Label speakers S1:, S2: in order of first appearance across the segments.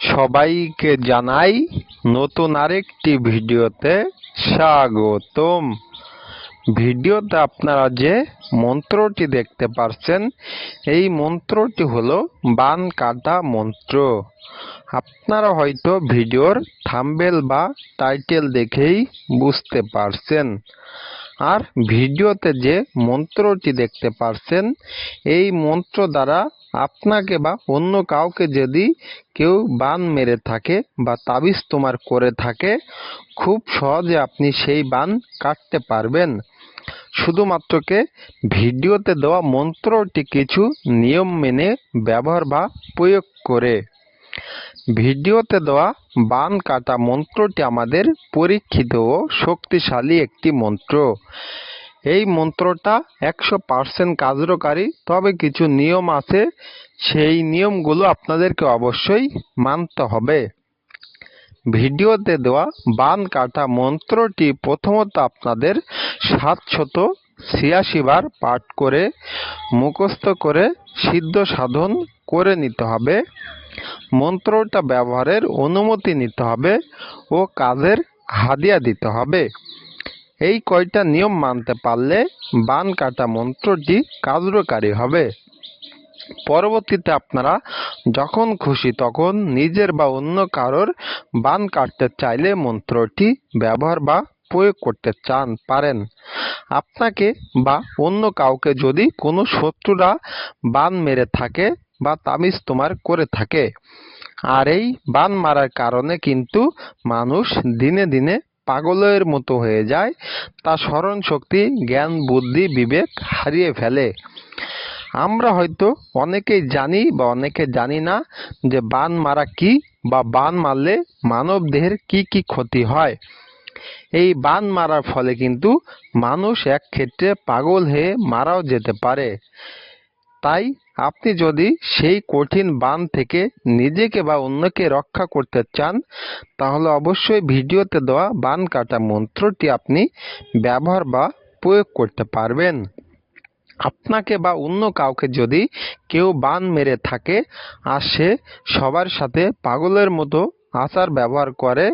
S1: সবাইকে জানাই নতুন আরেকটি ভিডিওতে স্বাগতম। ভিডিওতে আপনারা যে মন্ত্রটি দেখতে পারছেন, এই মন্ত্রটি হলো বান কাটা মন্ত্র। আপনারা হয়তো ভিডিওর থাম্বেল বা টাইটেল দেখেই বুঝতে পারছেন। আর ভিডিওতে যে মন্ত্রটি দেখতে পারছেন, এই মন্ত্র দ্বারা আপনাকে বা অন্য কাউকে যদি কেউ বান মেরে থাকে বা তাবিজ তোমার করে থাকে, খুব সহজে আপনি সেই বান কাটতে পারবেন। শুধুমাত্রকে ভিডিওতে দেওয়া মন্ত্রটি কিছু নিয়ম মেনে, ব্যবহার বা প্রয়োগ করে। ভিডিওতে দেওয়া বান কাটা মন্ত্রটি আমাদের পরীক্ষিত ও শক্তিশালী একটি মন্ত্র। এই মন্ত্রটা একশো পার্সেন্ট কার্যকারী তবে কিছু নিয়ম আছে, সেই নিয়মগুলো আপনাদেরকে অবশ্যই মানতে হবে। ভিডিওতে দেওয়া বান কাটা মন্ত্রটি প্রথমত আপনাদের সাতশত ছিয়াশি বার পাঠ করে, মুখস্থ করে, সিদ্ধ সাধন করে নিতে হবে। মন্ত্রটা ব্যবহারের অনুমতি নিতে হবে ও কাজের হাদিয়া দিতে হবে। এই কয়টা নিয়ম মানতে পারলে বান কাটা মন্ত্রটি কার্যকারী হবে। পরবর্তীতে আপনারা যখন খুশি তখন নিজের বা অন্য কারোর বান কাটতে চাইলে মন্ত্রটি ব্যবহার বা প্রয়োগ করতে চান, পারেন। আপনাকে বা অন্য কাউকে যদি কোনো শত্রুরা বান মেরে থাকে বা তামিজ তোমার করে থাকে, আর এই বান মারার কারণে কিন্তু মানুষ দিনে দিনে পাগলের মতো হয়ে যায় তার স্মরণ শক্তি জ্ঞান, বুদ্ধি, বিবেক হারিয়ে ফেলে। আমরা হয়তো অনেকেই জানি বা অনেকে জানি না যে বান মারা কি বা বান মারলে মানব দেহের কি কি ক্ষতি হয়। এই বান মারার ফলে কিন্তু মানুষ এক ক্ষেত্রে পাগল হয়ে মারাও যেতে পারে। তাই আপনি যদি সেই কঠিন বান থেকে নিজেকে বা অন্যকে রক্ষা করতে চান, তাহলে অবশ্যই ভিডিওতে দেওয়া বান কাটা মন্ত্রটি আপনি ব্যবহার বা প্রয়োগ করতে পারবেন। আপনাকে বা অন্য কাউকে যদি কেউ বান মেরে থাকে আর সে সবার সাথে পাগলের মতো আচার ব্যবহার করে,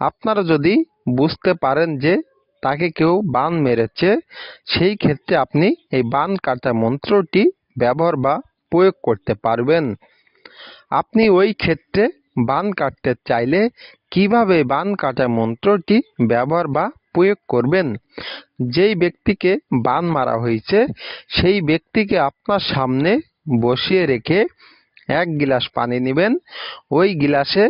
S1: আপনারা যদি বুঝতে পারেন যে তাকে কেউ বান মেরেছে, সেই ক্ষেত্রে আপনি এই বান কাটা মন্ত্রটি ব্যবহার বা প্রয়োগ করতে পারবেন। আপনি ওই ক্ষেত্রে বান কাটতে চাইলে কীভাবে বান কাটা মন্ত্রটি ব্যবহার বা প্রয়োগ করবেন? যেই ব্যক্তিকে বান মারা হয়েছে, সেই ব্যক্তিকে আপনার সামনে বসিয়ে রেখে এক গিলাস পানি নেবেন। ওই গিলাসে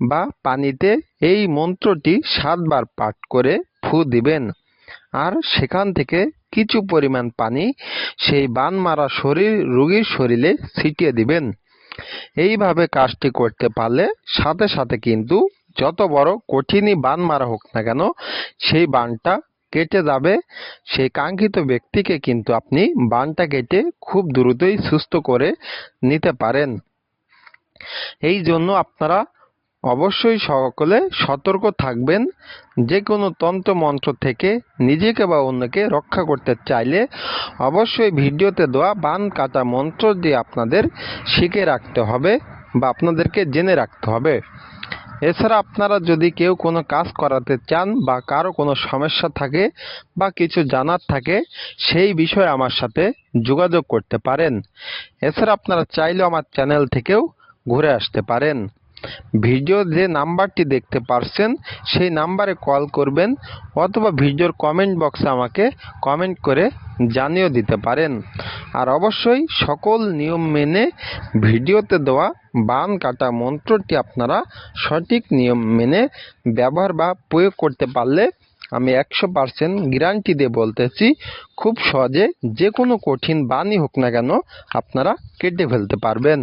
S1: বা পানিতে এই মন্ত্রটি সাতবার পাঠ করে ফু দিবেন। আর সেখান থেকে কিছু পরিমাণ পানি সেই বান মারা শরীর, রুগীর শরীরে ছিটিয়ে দিবেন। এইভাবে কাজটি করতে পারলে সাথে সাথে কিন্তু যত বড় কঠিনই বান মারা হোক না কেন, সেই বানটা কেটে যাবে। সেই কাঙ্ক্ষিত ব্যক্তিকে কিন্তু আপনি বানটা কেটে খুব দ্রুতই সুস্থ করে নিতে পারেন। এই জন্য আপনারা অবশ্যই সকলে সতর্ক থাকবেন। যে কোনো তন্ত্র মন্ত্র থেকে নিজেকে বা অন্যকে রক্ষা করতে চাইলে অবশ্যই ভিডিওতে দেওয়া বান কাটা মন্ত্র দিয়ে আপনাদের শিখে রাখতে হবে বা আপনাদেরকে জেনে রাখতে হবে। এছাড়া আপনারা যদি কেউ কোনো কাজ করাতে চান বা কারও কোনো সমস্যা থাকে বা কিছু জানার থাকে, সেই বিষয়ে আমার সাথে যোগাযোগ করতে পারেন। এছাড়া আপনারা চাইলেও আমার চ্যানেল থেকেও ঘুরে আসতে পারেন। ভিডিও যে নাম্বারটি দেখতে পারছেন, সেই নাম্বারে কল করবেন অথবা ভিডিওর কমেন্ট বক্সে আমাকে কমেন্ট করে জানিয়ে দিতে পারেন। আর অবশ্যই সকল নিয়ম মেনে ভিডিওতে দেওয়া বান কাটা মন্ত্রটি আপনারা সঠিক নিয়ম মেনে ব্যবহার বা প্রয়োগ করতে পারলে আমি একশো পার্সেন্ট গ্যারান্টি দিয়ে বলতেছি, খুব সহজে যে কোনো কঠিন বানই হোক না কেন আপনারা কেটে ফেলতে পারবেন।